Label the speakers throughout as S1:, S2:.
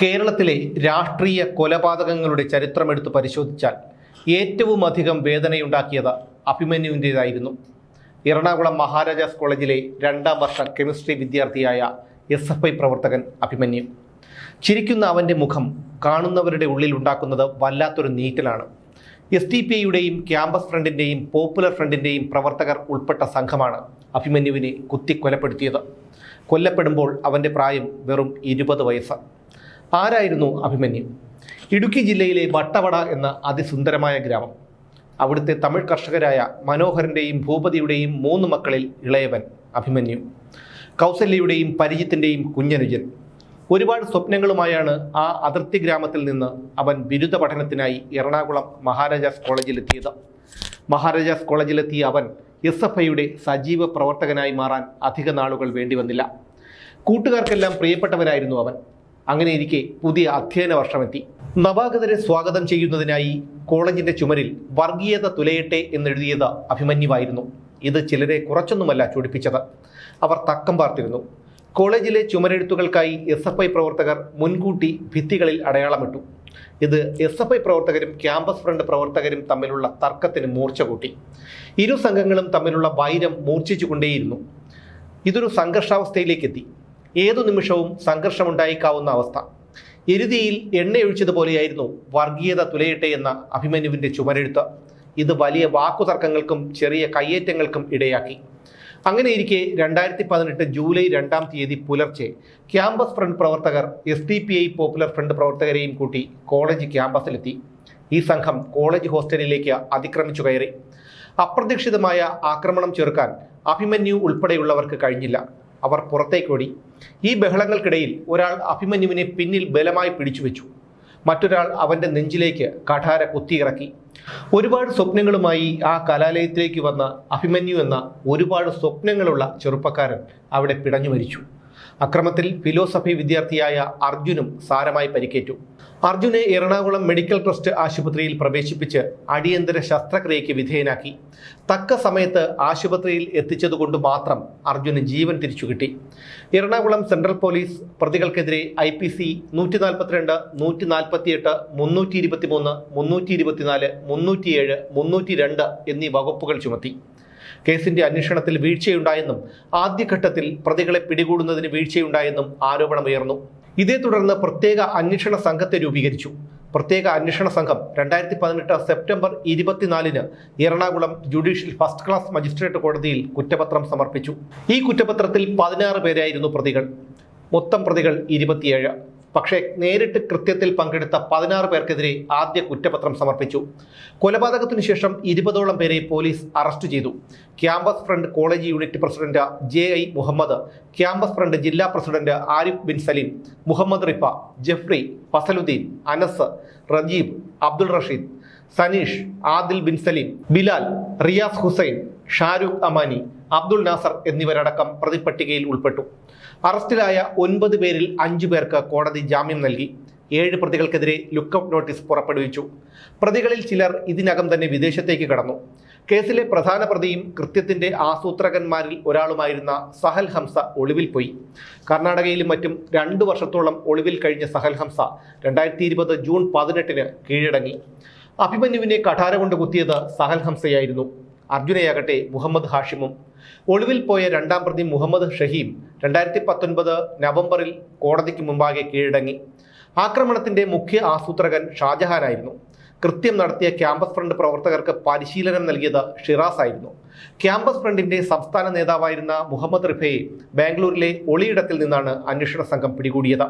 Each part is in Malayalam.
S1: കേരളത്തിലെ രാഷ്ട്രീയ കൊലപാതകങ്ങളുടെ ചരിത്രമെടുത്ത് പരിശോധിച്ചാൽ ഏറ്റവും അധികം വേദനയുണ്ടാക്കിയത് അഭിമന്യുവിന്റേതായിരുന്നു. എറണാകുളം മഹാരാജാസ് കോളേജിലെ രണ്ടാം വർഷ കെമിസ്ട്രി വിദ്യാർത്ഥിയായ എസ് എഫ് ഐ പ്രവർത്തകൻ അഭിമന്യു. ചിരിക്കുന്ന അവന്റെ മുഖം കാണുന്നവരുടെ ഉള്ളിൽ ഉണ്ടാക്കുന്നത് വല്ലാത്തൊരു നീറ്റലാണ്. എസ് ടി പി ഐയുടെയും ക്യാമ്പസ് ഫ്രണ്ടിന്റെയും പോപ്പുലർ ഫ്രണ്ടിന്റെയും പ്രവർത്തകർ ഉൾപ്പെട്ട സംഘമാണ് അഭിമന്യുവിനെ കുത്തിക്കൊലപ്പെടുത്തിയത്. കൊല്ലപ്പെടുമ്പോൾ അവന്റെ പ്രായം വെറും ഇരുപത് വയസ്സ്. ആരായിരുന്നു അഭിമന്യു? ഇടുക്കി ജില്ലയിലെ വട്ടവട എന്ന അതിസുന്ദരമായ ഗ്രാമം. അവിടുത്തെ തമിഴ് കർഷകരായ മനോഹരന്റെയും ഭൂപതിയുടെയും മൂന്ന് മക്കളിൽ ഇളയവൻ അഭിമന്യു. കൗസല്യയുടെയും പരിചയത്തിന്റെയും കുഞ്ഞനുജൻ. ഒരുപാട് സ്വപ്നങ്ങളുമായാണ് ആ അതിർത്തി ഗ്രാമത്തിൽ നിന്ന് അവൻ ബിരുദ പഠനത്തിനായി എറണാകുളം മഹാരാജാസ് കോളേജിലെത്തിയത്. മഹാരാജാസ് കോളേജിലെത്തിയ അവൻ എസ് എഫ് ഐയുടെ സജീവ പ്രവർത്തകനായി മാറാൻ അധിക നാളുകൾ വേണ്ടി വന്നില്ല കൂട്ടുകാർക്കെല്ലാം പ്രിയപ്പെട്ടവനായിരുന്നു അവൻ. അങ്ങനെയിരിക്കെ പുതിയ അധ്യയന വർഷമെത്തി. നവാഗതരെ സ്വാഗതം ചെയ്യുന്നതിനായി കോളേജിന്റെ ചുമരിൽ വർഗീയത തുലയട്ടെ എന്നെഴുതിയത് അഭിമന്യുവായിരുന്നു. ഇത് ചിലരെ കുറച്ചൊന്നുമല്ല ചൊടിപ്പിച്ചത്. അവർ തക്കം പാർത്തിരുന്നു. കോളേജിലെ ചുമരെഴുത്തുകൾക്കായി എസ് എഫ് ഐ പ്രവർത്തകർ മുൻകൂട്ടി ഭിത്തികളിൽ അടയാളമിട്ടു. ഇത് എസ് എഫ് ഐ പ്രവർത്തകരും ക്യാമ്പസ് ഫ്രണ്ട് പ്രവർത്തകരും തമ്മിലുള്ള തർക്കത്തിന് മൂർച്ച കൂട്ടി. ഇരു സംഘങ്ങളും തമ്മിലുള്ള വൈരം മൂർച്ഛിച്ചുകൊണ്ടേയിരുന്നു. ഇതൊരു സംഘർഷാവസ്ഥയിലേക്കെത്തി. ഏതു നിമിഷവും സംഘർഷമുണ്ടായേക്കാവുന്ന അവസ്ഥ. എരുതിയിൽ എണ്ണയൊഴിച്ചതുപോലെയായിരുന്നു വർഗീയത തുലയട്ടെ എന്ന അഭിമന്യുവിന്റെ ചുമരെഴുത്ത്. ഇത് വലിയ വാക്കുതർക്കങ്ങൾക്കും ചെറിയ കയ്യേറ്റങ്ങൾക്കും ഇടയാക്കി. അങ്ങനെയിരിക്കെ രണ്ടായിരത്തി പതിനെട്ട് ജൂലൈ രണ്ടാം തീയതി പുലർച്ചെ ക്യാമ്പസ് ഫ്രണ്ട് പ്രവർത്തകർ S D P I popular front പ്രവർത്തകരെയും കൂട്ടി കോളേജ് ക്യാമ്പസിലെത്തി. ഈ സംഘം കോളേജ് ഹോസ്റ്റലിലേക്ക് അതിക്രമിച്ചു കയറി. അപ്രതീക്ഷിതമായ ആക്രമണം ചെറുക്കാൻ അഭിമന്യു ഉൾപ്പെടെയുള്ളവർക്ക് കഴിഞ്ഞില്ല. അവർ പുറത്തേക്കോടി ഈ ബഹളങ്ങൾക്കിടയിൽ ഒരാൾ അഭിമന്യുവിനെ പിന്നിൽ ബലമായി പിടിച്ചുവെച്ചു മറ്റൊരാൾ അവന്റെ നെഞ്ചിലേക്ക് കഠാര കുത്തിയിറക്കി ഒരുപാട് സ്വപ്നങ്ങളുമായി ആ കലാലയത്തിലേക്ക് വന്ന അഭിമന്യു എന്ന ഒരുപാട് സ്വപ്നങ്ങളുള്ള ചെറുപ്പക്കാരൻ അവിടെ പിടഞ്ഞു മരിച്ചു. അക്രമത്തിൽ ഫിലോസഫി വിദ്യാർത്ഥിയായ അർജുനും സാരമായി പരിക്കേറ്റു. അർജുനെ എറണാകുളം മെഡിക്കൽ ട്രസ്റ്റ് ആശുപത്രിയിൽ പ്രവേശിപ്പിച്ച് അടിയന്തര ശസ്ത്രക്രിയയ്ക്ക് വിധേയനാക്കി. തക്ക സമയത്ത് ആശുപത്രിയിൽ എത്തിച്ചതുകൊണ്ട് മാത്രം അർജുന് ജീവൻ തിരിച്ചു കിട്ടി. എറണാകുളം സെൻട്രൽ പോലീസ് പ്രതികൾക്കെതിരെ ഐ പി സി നൂറ്റി നാൽപ്പത്തിരണ്ട് നൂറ്റി നാൽപ്പത്തിയെട്ട് മുന്നൂറ്റി ഇരുപത്തി മൂന്ന് മുന്നൂറ്റി ഇരുപത്തിനാല് മുന്നൂറ്റിയേഴ് മുന്നൂറ്റി രണ്ട് എന്നീ വകുപ്പുകൾ ചുമത്തി. കേസിന്റെ അന്വേഷണത്തിൽ വീഴ്ചയുണ്ടായെന്നും ആദ്യഘട്ടത്തിൽ പ്രതികളെ പിടികൂടുന്നതിന് വീഴ്ചയുണ്ടായെന്നും ആരോപണമുയർന്നു. ഇതേ തുടർന്ന് പ്രത്യേക അന്വേഷണ സംഘത്തെ രൂപീകരിച്ചു. പ്രത്യേക അന്വേഷണ സംഘം രണ്ടായിരത്തി പതിനെട്ട് സെപ്റ്റംബർ ഇരുപത്തിനാലിന് Ernakulam judicial first class magistrate കോടതിയിൽ കുറ്റപത്രം സമർപ്പിച്ചു. ഈ കുറ്റപത്രത്തിൽ പതിനാറ് പേരായിരുന്നു പ്രതികൾ. മൊത്തം പ്രതികൾ ഇരുപത്തിയേഴ്. പക്ഷേ നേരിട്ട് കൃത്യത്തിൽ പങ്കെടുത്ത പതിനാറ് പേർക്കെതിരെ ആദ്യ കുറ്റപത്രം സമർപ്പിച്ചു. കൊലപാതകത്തിന് ശേഷം ഇരുപതോളം പേരെ പോലീസ് അറസ്റ്റ് ചെയ്തു. Campus front college unit president J I Muhammad campus front ജില്ലാ president Arif bin Saleem Muhammad Rifa Jeffrey Fasaluddin Anas Rajeeb Abdul Rasheed Saneesh Adil bin Saleem Bilal Riyas Hussain Shahrukh Amani Abdul Nasar എന്നിവരടക്കം പ്രതിപട്ടികയിൽ ഉൾപ്പെട്ടു. അറസ്റ്റിലായ ഒൻപത് പേരിൽ അഞ്ചു പേർക്ക് കോടതി ജാമ്യം നൽകി. ഏഴ് പ്രതികൾക്കെതിരെ ലുക്കൌട്ട് നോട്ടീസ് പുറപ്പെടുവിച്ചു. പ്രതികളിൽ ചിലർ ഇതിനകം തന്നെ വിദേശത്തേക്ക് കടന്നു. കേസിലെ പ്രധാന പ്രതിയും കൃത്യത്തിന്റെ ആസൂത്രകന്മാരിൽ ഒരാളുമായിരുന്ന സഹൽ ഹംസ ഒളിവിൽ പോയി. കർണാടകയിലും മറ്റും രണ്ടു വർഷത്തോളം ഒളിവിൽ കഴിഞ്ഞ സഹൽ ഹംസ രണ്ടായിരത്തി ഇരുപത് ജൂൺ പതിനെട്ടിന് കീഴടങ്ങി. അഭിമന്യുവിനെ കഠാര കൊണ്ട് കുത്തിയത് സഹൽ ഹംസയായിരുന്നു. അർജുനയാകട്ടെ മുഹമ്മദ് ഹാഷിമും. ഒളിവിൽ പോയ രണ്ടാം പ്രതി മുഹമ്മദ് ഷഹീം രണ്ടായിരത്തി പത്തൊൻപത് നവംബറിൽ കോടതിക്ക് മുമ്പാകെ കീഴടങ്ങി. ആക്രമണത്തിന്റെ മുഖ്യ ആസൂത്രകൻ ഷാജഹാനായിരുന്നു. കൃത്യം നടത്തിയ ക്യാമ്പസ് ഫ്രണ്ട് പ്രവർത്തകർക്ക് പരിശീലനം നൽകിയത് ഷിറാസ് ആയിരുന്നു. ക്യാമ്പസ് ഫ്രണ്ടിന്റെ സംസ്ഥാന നേതാവായിരുന്ന മുഹമ്മദ് റിഫയെ ബാംഗ്ലൂരിലെ ഒളിയിടത്തിൽ നിന്നാണ് അന്വേഷണ സംഘം പിടികൂടിയത്.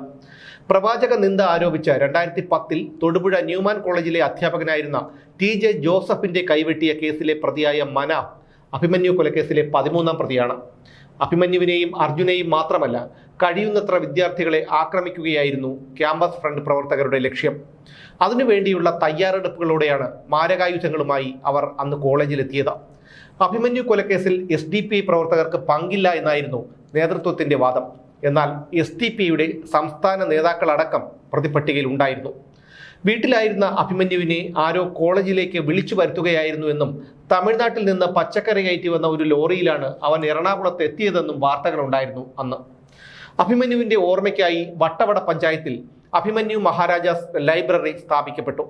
S1: പ്രവാചക നിന്ദ ആരോപിച്ച് രണ്ടായിരത്തി പത്തിൽ തൊടുപുഴ ന്യൂമാൻ കോളേജിലെ അധ്യാപകനായിരുന്ന ടി ജെ ജോസഫിന്റെ കൈവെട്ടിയ കേസിലെ പ്രതിയായ മനാഫ് അഭിമന്യു കൊലക്കേസിലെ പതിമൂന്നാം പ്രതിയാണ്. അഭിമന്യുവിനെയും അർജുനെയും മാത്രമല്ല കഴിയുന്നത്ര വിദ്യാർത്ഥികളെ ആക്രമിക്കുകയായിരുന്നു ക്യാമ്പസ് ഫ്രണ്ട് പ്രവർത്തകരുടെ ലക്ഷ്യം. അതിനുവേണ്ടിയുള്ള തയ്യാറെടുപ്പുകളോടെയാണ് മാരകായുധങ്ങളുമായി അവർ അന്ന് കോളേജിലെത്തിയത്. അഭിമന്യു കൊലക്കേസിൽ എസ് ഡി പി പ്രവർത്തകർക്ക് പങ്കില്ല എന്നായിരുന്നു നേതൃത്വത്തിന്റെ വാദം. എന്നാൽ എസ് ഡി പി ഐയുടെ സംസ്ഥാന നേതാക്കളടക്കം പ്രതിപട്ടികയിൽ ഉണ്ടായിരുന്നു. വീട്ടിലായിരുന്ന അഭിമന്യുവിനെ ആരോ കോളേജിലേക്ക് വിളിച്ചു വരുത്തുകയായിരുന്നു എന്നും തമിഴ്നാട്ടിൽ നിന്ന് പച്ചക്കറി കയറ്റി വന്ന ഒരു ലോറിയിലാണ് അവൻ എറണാകുളത്ത് എത്തിയതെന്നും വാർത്തകളുണ്ടായിരുന്നു അന്ന്. അഭിമന്യുവിന്റെ ഓർമ്മയ്ക്കായി വട്ടവട പഞ്ചായത്തിൽ അഭിമന്യു മഹാരാജാസ് ലൈബ്രറി സ്ഥാപിക്കപ്പെട്ടു.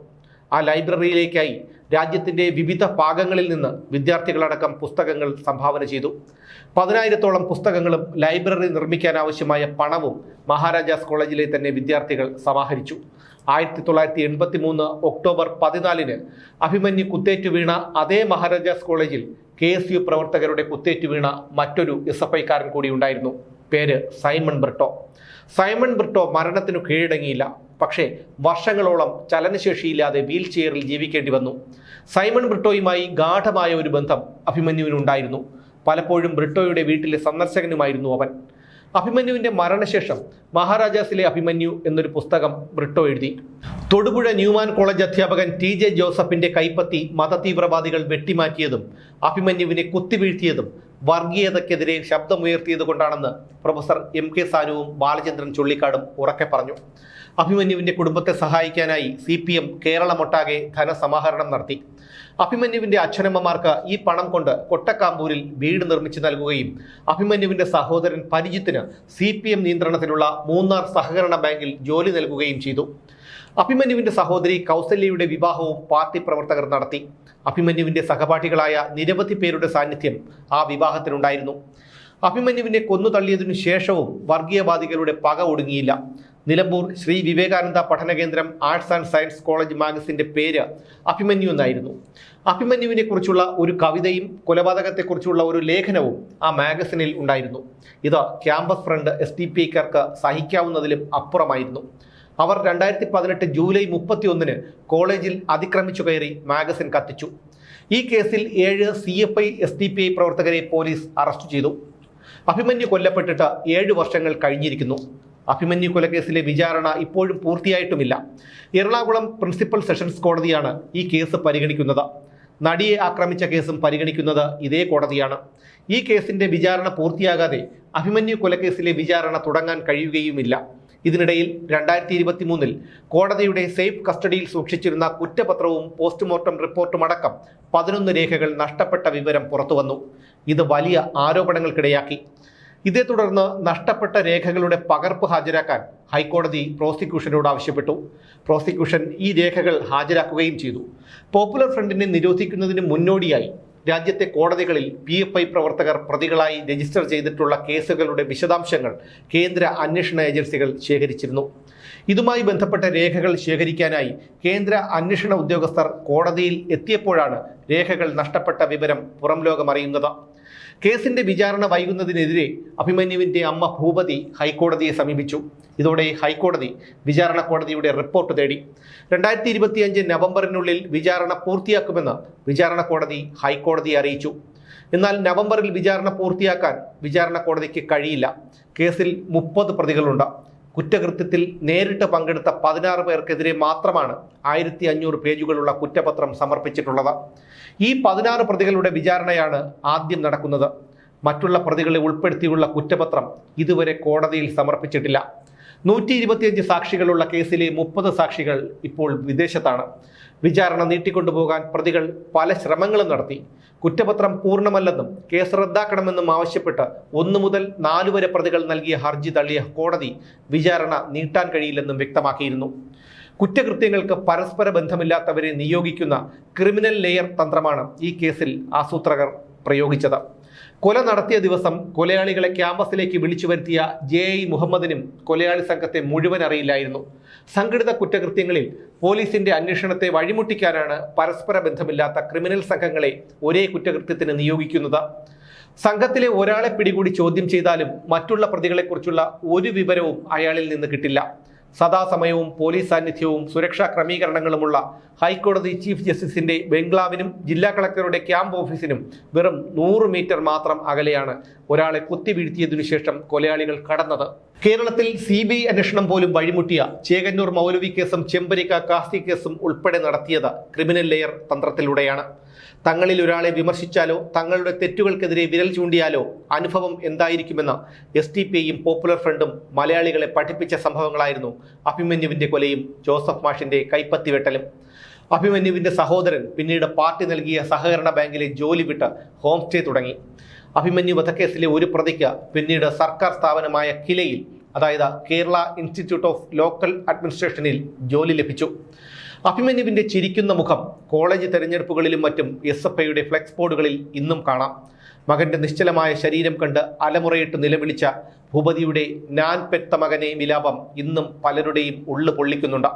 S1: ആ ലൈബ്രറിയിലേക്കായി രാജ്യത്തിന്റെ വിവിധ ഭാഗങ്ങളിൽ നിന്ന് വിദ്യാർത്ഥികളടക്കം പുസ്തകങ്ങൾ സംഭാവന ചെയ്തു. പതിനായിരത്തോളം പുസ്തകങ്ങളും ലൈബ്രറി നിർമ്മിക്കാനാവശ്യമായ പണവും മഹാരാജാസ് കോളേജിലെ തന്നെ വിദ്യാർത്ഥികൾ സമാഹരിച്ചു. ആയിരത്തി തൊള്ളായിരത്തി എൺപത്തി മൂന്ന് ഒക്ടോബർ പതിനാലിന് അഭിമന്യു കുത്തേറ്റു വീണ അതേ മഹാരാജാസ് കോളേജിൽ കെ എസ് യു പ്രവർത്തകരുടെ കുത്തേറ്റു വീണ മറ്റൊരു എസ് എഫ് ഐക്കാരൻ കൂടി ഉണ്ടായിരുന്നു പേര് സൈമൺ ബ്രിട്ടോ. സൈമൺ ബ്രിട്ടോ മരണത്തിനു കീഴടങ്ങിയില്ല. പക്ഷേ വർഷങ്ങളോളം ചലനശേഷിയില്ലാതെ വീൽ ചെയറിൽ ജീവിക്കേണ്ടി വന്നു. സൈമൺ ബ്രിട്ടോയുമായി ഗാഠമായ ഒരു ബന്ധം അഭിമന്യുവിനുണ്ടായിരുന്നു. പലപ്പോഴും ബ്രിട്ടോയുടെ വീട്ടിലെ സന്ദർശകനുമായിരുന്നു അവൻ. അഭിമന്യുവിന്റെ മരണശേഷം മഹാരാജാസിലെ അഭിമന്യു എന്നൊരു പുസ്തകം ബ്രിട്ടോ എഴുതി. തൊടുപുഴ ന്യൂമാൻ കോളേജ് അധ്യാപകൻ ടി ജെ ജോസഫിന്റെ കൈപ്പത്തി മതതീവ്രവാദികൾ വെട്ടിമാറ്റിയതും അഭിമന്യുവിനെ കുത്തിവീഴ്ത്തിയതും വർഗീയതയ്ക്കെതിരെ ശബ്ദമുയർത്തിയത് കൊണ്ടാണെന്ന് പ്രൊഫസർ എം കെ സാനുവും ബാലചന്ദ്രൻ ചുള്ളിക്കാടും ഉറക്കെ പറഞ്ഞു. അഭിമന്യുവിന്റെ കുടുംബത്തെ സഹായിക്കാനായി സി പി എം കേരളമൊട്ടാകെ ധനസമാഹരണം നടത്തി. അഭിമന്യുവിന്റെ അച്ഛനമ്മമാർക്ക് ഈ പണം കൊണ്ട് കൊട്ടക്കാമ്പൂരിൽ വീട് നിർമ്മിച്ചു നൽകുകയും അഭിമന്യുവിന്റെ സഹോദരൻ പരിജിത്തിന് സി പി എം നിയന്ത്രണത്തിലുള്ള മൂന്നാർ സഹകരണ ബാങ്കിൽ ജോലി നൽകുകയും ചെയ്തു. അഭിമന്യുവിന്റെ സഹോദരി കൗസല്യയുടെ വിവാഹവും പാർട്ടി പ്രവർത്തകർ നടത്തി. അഭിമന്യുവിന്റെ സഹപാഠികളായ നിരവധി പേരുടെ സാന്നിധ്യം ആ വിവാഹത്തിനുണ്ടായിരുന്നു. അഭിമന്യുവിനെ കൊന്നു തള്ളിയതിനു ശേഷവും വർഗീയവാദികളുടെ പക ഒടുങ്ങിയില്ല. Nilambur Shri Vivekananda Padana Kendram arts and science college മാഗസിന്റെ പേര് അഭിമന്യു എന്നായിരുന്നു അഭിമന്യുവിനെ കുറിച്ചുള്ള ഒരു കവിതയും കൊലപാതകത്തെക്കുറിച്ചുള്ള ഒരു ലേഖനവും ആ മാഗസിനിൽ ഉണ്ടായിരുന്നു. ഇത് campus front S T P ഐക്കാർക്ക് സഹിക്കാവുന്നതിലും അപ്പുറമായിരുന്നു. അവർ രണ്ടായിരത്തി പതിനെട്ട് ജൂലൈ മുപ്പത്തി ഒന്നിന് കോളേജിൽ അതിക്രമിച്ചു കയറി മാഗസിൻ കത്തിച്ചു. ഈ കേസിൽ ഏഴ് C F I S T P I പ്രവർത്തകരെ പോലീസ് അറസ്റ്റ് ചെയ്തു. അഭിമന്യു കൊല്ലപ്പെട്ടിട്ട് ഏഴ് വർഷങ്ങൾ കഴിഞ്ഞിരിക്കുന്നു. അഭിമന്യു കൊലക്കേസിലെ വിചാരണ ഇപ്പോഴും പൂർത്തിയായിട്ടുമില്ല. എറണാകുളം പ്രിൻസിപ്പൽ സെഷൻസ് കോടതിയാണ് ഈ കേസ് പരിഗണിക്കുന്നത്. നടിയെ ആക്രമിച്ച കേസും പരിഗണിക്കുന്നത് ഇതേ കോടതിയാണ്. ഈ കേസിന്റെ വിചാരണ പൂർത്തിയാകാതെ അഭിമന്യു കൊലക്കേസിലെ വിചാരണ തുടങ്ങാൻ കഴിയുകയുമില്ല. ഇതിനിടയിൽ രണ്ടായിരത്തി ഇരുപത്തി മൂന്നിൽ കോടതിയുടെ സേഫ് കസ്റ്റഡിയിൽ സൂക്ഷിച്ചിരുന്ന കുറ്റപത്രവും പോസ്റ്റ്മോർട്ടം റിപ്പോർട്ടും അടക്കം പതിനൊന്ന് രേഖകൾ നഷ്ടപ്പെട്ട വിവരം പുറത്തുവന്നു. ഇത് വലിയ ആരോപണങ്ങൾക്കിടയാക്കി. ഇതേ തുടർന്ന് നഷ്ടപ്പെട്ട രേഖകളുടെ പകർപ്പ് ഹാജരാക്കാൻ ഹൈക്കോടതി പ്രോസിക്യൂഷനോട് ആവശ്യപ്പെട്ടു. പ്രോസിക്യൂഷൻ ഈ രേഖകൾ ഹാജരാക്കുകയും ചെയ്തു. പോപ്പുലർ ഫ്രണ്ടിനെ നിരോധിക്കുന്നതിന് മുന്നോടിയായി രാജ്യത്തെ കോടതികളിൽ പി എഫ് ഐ പ്രവർത്തകർ പ്രതികളായി രജിസ്റ്റർ ചെയ്തിട്ടുള്ള കേസുകളുടെ വിശദാംശങ്ങൾ കേന്ദ്ര അന്വേഷണ ഏജൻസികൾ ശേഖരിച്ചിരുന്നു. ഇതുമായി ബന്ധപ്പെട്ട രേഖകൾ ശേഖരിക്കാനായി കേന്ദ്ര അന്വേഷണ ഉദ്യോഗസ്ഥർ കോടതിയിൽ എത്തിയപ്പോഴാണ് രേഖകൾ നഷ്ടപ്പെട്ട വിവരം പുറം ലോകമറിയുന്നത് കേസിന്റെ വിചാരണ വൈകുന്നതിനെതിരെ അഭിമന്യുവിന്റെ അമ്മ ഭൂപതി ഹൈക്കോടതിയെ സമീപിച്ചു. ഇതോടെ ഹൈക്കോടതി വിചാരണ കോടതിയുടെ റിപ്പോർട്ട് തേടി. രണ്ടായിരത്തി ഇരുപത്തിയഞ്ച് നവംബറിനുള്ളിൽ വിചാരണ പൂർത്തിയാക്കുമെന്ന് വിചാരണ കോടതി ഹൈക്കോടതിയെ അറിയിച്ചു. എന്നാൽ നവംബറിൽ വിചാരണ പൂർത്തിയാക്കാൻ വിചാരണ കോടതിക്ക് കഴിയില്ല. കേസിൽ മുപ്പത് പ്രതികളുണ്ട്. കുറ്റകൃത്യത്തിൽ നേരിട്ട് പങ്കെടുത്ത പതിനാറ് പേർക്കെതിരെ മാത്രമാണ് ആയിരത്തി അഞ്ഞൂറ് പേജുകളുള്ള കുറ്റപത്രം സമർപ്പിച്ചിട്ടുള്ളത്. ഈ പതിനാറ് പ്രതികളുടെ വിചാരണയാണ് ആദ്യം നടക്കുന്നത്. മറ്റുള്ള പ്രതികളെ ഉൾപ്പെടുത്തിയുള്ള കുറ്റപത്രം ഇതുവരെ കോടതിയിൽ സമർപ്പിച്ചിട്ടില്ല. നൂറ്റി ഇരുപത്തിയഞ്ച് സാക്ഷികളുള്ള കേസിലെ മുപ്പത് സാക്ഷികൾ ഇപ്പോൾ വിദേശത്താണ്. വിചാരണ നീട്ടിക്കൊണ്ടുപോകാൻ പ്രതികൾ പല ശ്രമങ്ങളും നടത്തി. കുറ്റപത്രം പൂർണമല്ലെന്നും കേസ് റദ്ദാക്കണമെന്നും ആവശ്യപ്പെട്ട് ഒന്നു മുതൽ നാലു വരെ പ്രതികൾ നൽകിയ ഹർജി തള്ളിയ കോടതി വിചാരണ നീട്ടാൻ കഴിയില്ലെന്നും വ്യക്തമാക്കിയിരുന്നു. കുറ്റകൃത്യങ്ങൾക്ക് പരസ്പര ബന്ധമില്ലാത്തവരെ നിയോഗിക്കുന്ന ക്രിമിനൽ ലെയർ തന്ത്രമാണ് ഈ കേസിൽ ആസൂത്രകർ പ്രയോഗിച്ചത്. കൊല നടത്തിയ ദിവസം കൊലയാളികളെ ക്യാമ്പസിലേക്ക് വിളിച്ചു വരുത്തിയ ജെ ഐ മുഹമ്മദിനും കൊലയാളി സംഘത്തെ മുഴുവൻ അറിയില്ലായിരുന്നു. സംഘടിത കുറ്റകൃത്യങ്ങളിൽ പോലീസിന്റെ അന്വേഷണത്തെ വഴിമുട്ടിക്കാനാണ് പരസ്പര ബന്ധമില്ലാത്ത ക്രിമിനൽ സംഘങ്ങളെ ഒരേ കുറ്റകൃത്യത്തിന് നിയോഗിക്കുന്നത്. സംഘത്തിലെ ഒരാളെ പിടികൂടി ചോദ്യം ചെയ്താലും മറ്റുള്ള പ്രതികളെക്കുറിച്ചുള്ള ഒരു വിവരവും അയാളിൽ നിന്ന് കിട്ടില്ല. സദാസമയവും പോലീസ് സാന്നിധ്യവും സുരക്ഷാ ക്രമീകരണങ്ങളുമുള്ള ഹൈക്കോടതി ചീഫ് ജസ്റ്റിസിന്റെ ബംഗ്ലാവിനും ജില്ലാ കളക്ടറുടെ ക്യാമ്പ് ഓഫീസിനും വെറും നൂറ് മീറ്റർ മാത്രം അകലെയാണ് ഒരാളെ കുത്തിവീഴ്ത്തിയതിനു ശേഷം കൊലയാളികൾ കടന്നത്. കേരളത്തിൽ സി ബി അന്വേഷണം പോലും വഴിമുട്ടിയ ചേകന്നൂർ മൗലവി കേസും ചെമ്പരിക്ക കാസ്തി കേസും ഉൾപ്പെടെ നടത്തിയത് ക്രിമിനൽ ലെയർ തന്ത്രത്തിലൂടെയാണ്. തങ്ങളിൽ ഒരാളെ വിമർശിച്ചാലോ തങ്ങളുടെ തെറ്റുകൾക്കെതിരെ വിരൽ ചൂണ്ടിയാലോ അനുഭവം എന്തായിരിക്കുമെന്ന് എസ് ടി പിയും പോപ്പുലർ ഫ്രണ്ടും മലയാളികളെ പഠിപ്പിച്ച സംഭവങ്ങളായിരുന്നു അഭിമന്യുവിന്റെ കൊലയും ജോസഫ് മാഷിന്റെ കൈപ്പത്തി വെട്ടലും അഭിമന്യുവിന്റെ സഹോദരൻ പിന്നീട് പാർട്ടി നൽകിയ സഹകരണ ബാങ്കിലെ ജോലി വിട്ട് ഹോം സ്റ്റേ തുടങ്ങി. അഭിമന്യു വധക്കേസിലെ ഒരു പ്രതിക്ക് പിന്നീട് സർക്കാർ സ്ഥാപനമായ കിലയിൽ അതായത് കേരള ഇൻസ്റ്റിറ്റ്യൂട്ട് ഓഫ് ലോക്കൽ അഡ്മിനിസ്ട്രേഷനിൽ ജോലി ലഭിച്ചു. അഭിമന്യുവിന്റെ ചിരിക്കുന്ന മുഖം കോളേജ് തെരഞ്ഞെടുപ്പുകളിലും മറ്റും എസ് എഫ് ഐയുടെ ഫ്ലെക്സ് ബോർഡുകളിൽ ഇന്നും കാണാം. മകന്റെ നിശ്ചലമായ ശരീരം കണ്ട് അലമുറയിട്ട് നിലവിളിച്ച ഭൂപതിയുടെ ഞാൻ പെത്ത മകനെ വിലാപം ഇന്നും പലരുടെയും ഉള്ളു പൊള്ളിക്കുന്നുണ്ട്.